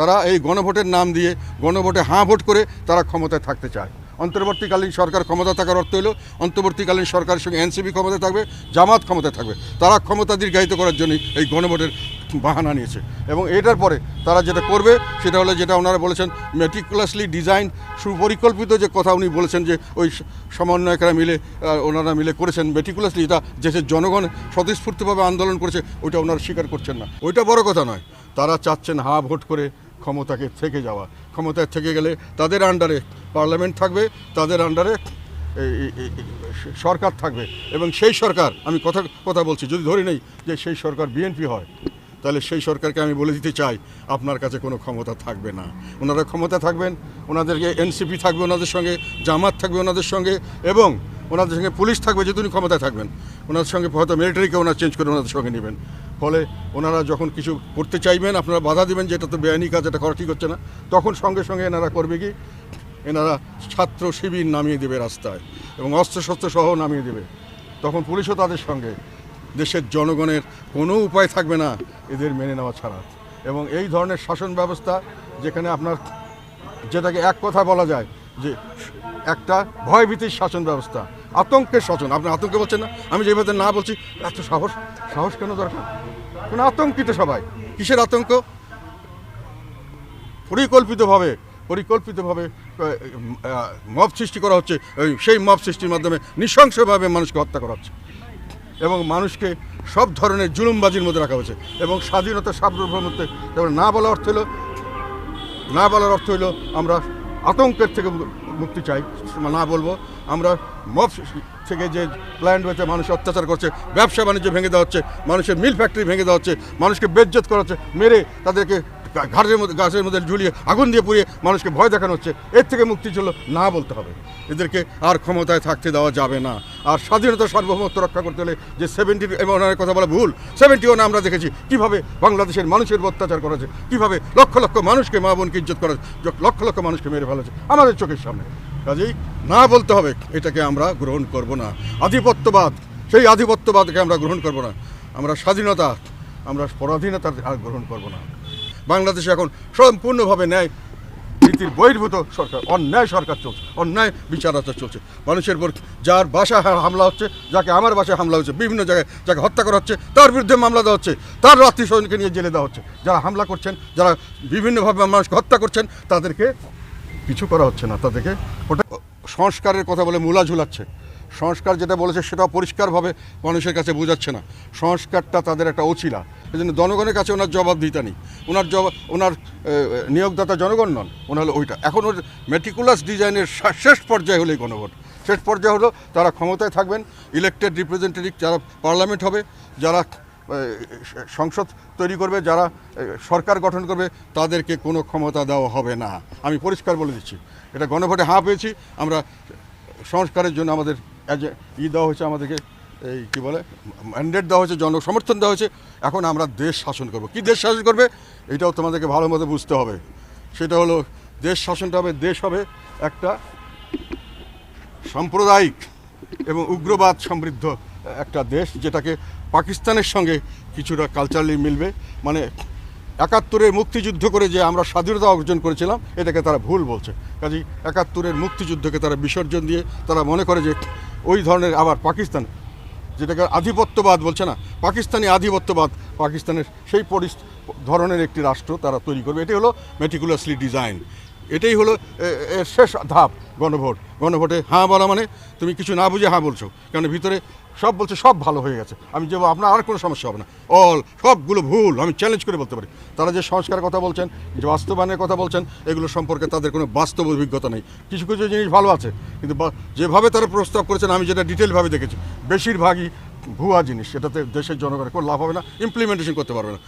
তারা এই গণভোটের নাম দিয়ে গণভোটে হাঁ ভোট করে তারা ক্ষমতায় থাকতে চায়। অন্তর্বর্তীকালীন সরকার ক্ষমতা থাকার অর্থ হলো, অন্তর্বর্তীকালীন সরকারের সঙ্গে এনসিপি ক্ষমতা থাকবে, জামাত ক্ষমতা থাকবে। তারা ক্ষমতা দীর্ঘায়িত করার জন্যই এই গণভোটের বাহানা নিয়েছে। এবং এটার পরে তারা যেটা করবে, সেটা হলো যেটা ওনারা বলেছেন মেটিকুলাসলি ডিজাইন সুপরিকল্পিত যে কথা উনি বলেছেন যে ওই সমন্বয়করা মিলে ওনারা মিলে করেছেন মেটিকুলাসলি এটা দেশের জনগণ স্বতঃস্ফূর্তভাবে আন্দোলন করেছে, ওইটা ওনারা স্বীকার করছেন না। ওইটা বড় কথা নয়। তারা চাচ্ছেন হা ভোট করে ক্ষমতাকে থেকে যাওয়া। ক্ষমতায় থেকে গেলে তাদের আন্ডারে পার্লামেন্ট থাকবে, তাদের আন্ডারে সরকার থাকবে। এবং সেই সরকার, আমি কথা কথা বলছি, যদি ধরি নেই যে সেই সরকার বিএনপি হয়, তাহলে সেই সরকারকে আমি বলে দিতে চাই, আপনার কাছে কোনো ক্ষমতা থাকবে না। ওনারা ক্ষমতা থাকবেন, ওনাদেরকে এনসিপি থাকবে ওনাদের সঙ্গে, জামাত থাকবে ওনাদের সঙ্গে, এবং ওনাদের সঙ্গে পুলিশ থাকবে যেহেতু উনি ক্ষমতায় থাকবেন। ওনাদের সঙ্গে হয়তো মিলিটারিকে ওনারা চেঞ্জ করে ওনাদের সঙ্গে নেবেন। ফলে ওনারা যখন কিছু করতে চাইবেন, আপনারা বাধা দিবেন যে এটা তো বেআইনি কাজ, এটা করা ঠিক হচ্ছে না। তখন সঙ্গে সঙ্গে এনারা করবে কি? এনারা ছাত্র শিবির নামিয়ে দেবে রাস্তায় এবং অস্ত্রশস্ত্র সহ নামিয়ে দেবে। তখন পুলিশও তাদের সঙ্গে। দেশের জনগণের কোনো উপায় থাকবে না এদের মেনে নেওয়া ছাড়া। এবং এই ধরনের শাসন ব্যবস্থা যেখানে আপনার যেটাকে এক কথা বলা যায় যে একটা ভয়ভীতির শাসন ব্যবস্থা আতঙ্কের শাসন আপনি আতঙ্কে বলছেন না? আমি যেভাবে না বলছি, এত সাহস সাহস কেন দরকার? কোনো আতঙ্কিত সবাই। কিসের আতঙ্ক? পরিকল্পিতভাবে পরিকল্পিতভাবে মব সৃষ্টি করা হচ্ছে সেই মব সৃষ্টির মাধ্যমে নৃশংসভাবে মানুষকে হত্যা করা হচ্ছে। এবং মানুষকে সব ধরনের জুলুমবাজির মধ্যে রাখা হয়েছে। এবং স্বাধীনতা সার্বভৌমত্বে এবার না বলা অর্থ হলো, না বলার অর্থ হলো আমরা আতঙ্কের থেকে মুক্তি চাই, না বলব। আমরা মফ থেকে যে প্ল্যান্ট হয়েছে মানুষ অত্যাচার করছে, ব্যবসা বাণিজ্য ভেঙে দেওয়া হচ্ছে, মানুষের মিল ফ্যাক্টরি ভেঙে দেওয়া হচ্ছে, মানুষকে বেজ্জত করা হচ্ছে, মেরে তাদেরকে ঘাড়ের মধ্যে গাছের মধ্যে ঝুলিয়ে আগুন দিয়ে পুড়িয়ে মানুষকে ভয় দেখানো হচ্ছে। এর থেকে মুক্তি ছিল না বলতে হবে। এদেরকে আর ক্ষমতায় থাকতে দেওয়া যাবে না। আর স্বাধীনতা সার্বভৌমত্ব রক্ষা করতে হলে যে সেভেন্টি ওনার কথা বলা ভুল সেভেন্টি ওয়ান আমরা দেখেছি। কীভাবে বাংলাদেশের মানুষের অত্যাচার করা হয়েছে? কীভাবে লক্ষ লক্ষ মানুষকে মা বোনকে ইজ্জত করা লক্ষ লক্ষ মানুষকে মেরে ফেলা হয়েছে। আমাদের চোখের সামনে। কাজেই না বলতে হবে, এটাকে আমরা গ্রহণ করব না। আধিপত্যবাদ, সেই আধিপত্যবাদকে আমরা গ্রহণ করব না। আমরা স্বাধীনতা, আমরা পরাধীনতা আর গ্রহণ করব না। বাংলাদেশে এখন সম্পূর্ণভাবে ন্যায় নীতির বহির্ভূত সরকার, অন্যায় সরকার চলছে, অন্যায় বিচার আচার চলছে। মানুষের উপর যার বাসায় হামলা হচ্ছে, যাকে আমার বাসায় হামলা হচ্ছে, বিভিন্ন জায়গায় যাকে হত্যা করা হচ্ছে, তার বিরুদ্ধে মামলা দেওয়া হচ্ছে, তার আত্মীয় স্বজনকে নিয়ে জেলে দেওয়া হচ্ছে। যারা হামলা করছেন, যারা বিভিন্নভাবে মানুষকে হত্যা করছেন, তাদেরকে কিছু করা হচ্ছে না, তাদেরকে ওটা সংস্কারের কথা বলে মূলা ঝুলাচ্ছে। সংস্কার যেটা বলেছে সেটাও পরিষ্কারভাবে মানুষের কাছে বোঝাচ্ছে না। সংস্কারটা তাদের একটা অছিলা এই জন্য জনগণের কাছে ওনার জবাবদিহিতা নেই। ওনার জবাব ওনার নিয়োগদাতা জনগণ নন, ওনার হলো ওইটা। এখন ওর মেটিকুলাস ডিজাইনের শেষ পর্যায়ে হলো এই গণভোট। শেষ পর্যায়ে হলো তারা ক্ষমতায় থাকবেন ইলেকটেড রিপ্রেজেন্টেটিভ যারা পার্লামেন্ট হবে, যারা সংসদ তৈরি করবে, যারা সরকার গঠন করবে, তাদেরকে কোনো ক্ষমতা দেওয়া হবে না। আমি পরিষ্কার বলে দিচ্ছি, এটা গণভোটে হাঁ পেয়েছি, আমরা সংস্কারের জন্য আমাদের ই দেওয়া হয়েছে আমাদেরকে এই কী বলে ম্যান্ডেট দেওয়া হয়েছে জন সমর্থন দেওয়া হয়েছে, এখন আমরা দেশ শাসন করব। কি দেশ শাসন করবে? এটাও তোমাদেরকে ভালো মতো বুঝতে হবে। সেটা হলো, দেশ শাসনটা হবে, দেশ হবে একটা সাম্প্রদায়িক এবং উগ্রবাদ সমৃদ্ধ একটা দেশ, যেটাকে পাকিস্তানের সঙ্গে কিছুটা কালচারালি মিলবে। মানে একাত্তরের মুক্তিযুদ্ধ করে যে আমরা স্বাধীনতা অর্জন করেছিলাম, এটাকে তারা ভুল বলছে। কাজেই একাত্তরের মুক্তিযুদ্ধকে তারা বিসর্জন দিয়ে তারা মনে করে যে ওই ধরনের আবার পাকিস্তান যেটাকে আধিপত্যবাদ বলছে না, পাকিস্তানি আধিপত্যবাদ পাকিস্তানের সেই ধরনের একটি রাষ্ট্র তারা তৈরি করবে। এটাই হলো মেটিকুলাসলি ডিজাইন এটাই হলো শেষ ধাপ। গণভোট, গণভোটে হ্যাঁ বলা মানে তুমি কিছু না বুঝে হ্যাঁ বলছো। কারণ ভিতরে সব বলছে, সব ভালো হয়ে গেছে। আমি যে আপনার আর কোনো সমস্যা হবে না। অল, সবগুলো ভুল, আমি চ্যালেঞ্জ করে বলতে পারি। তারা যে সংস্কারের কথা বলছেন, যে বাস্তবায়নের কথা বলছেন, এগুলো সম্পর্কে তাদের কোনো বাস্তব অভিজ্ঞতা নেই। কিছু কিছু জিনিস ভালো আছে, কিন্তু যেভাবে তারা প্রস্তাব করেছেন, আমি যেটা ডিটেলভাবে দেখেছি, বেশিরভাগই ভুয়া জিনিস। সেটাতে দেশের জনগণের কোনো লাভ হবে না ইমপ্লিমেন্টেশন করতে পারবে না।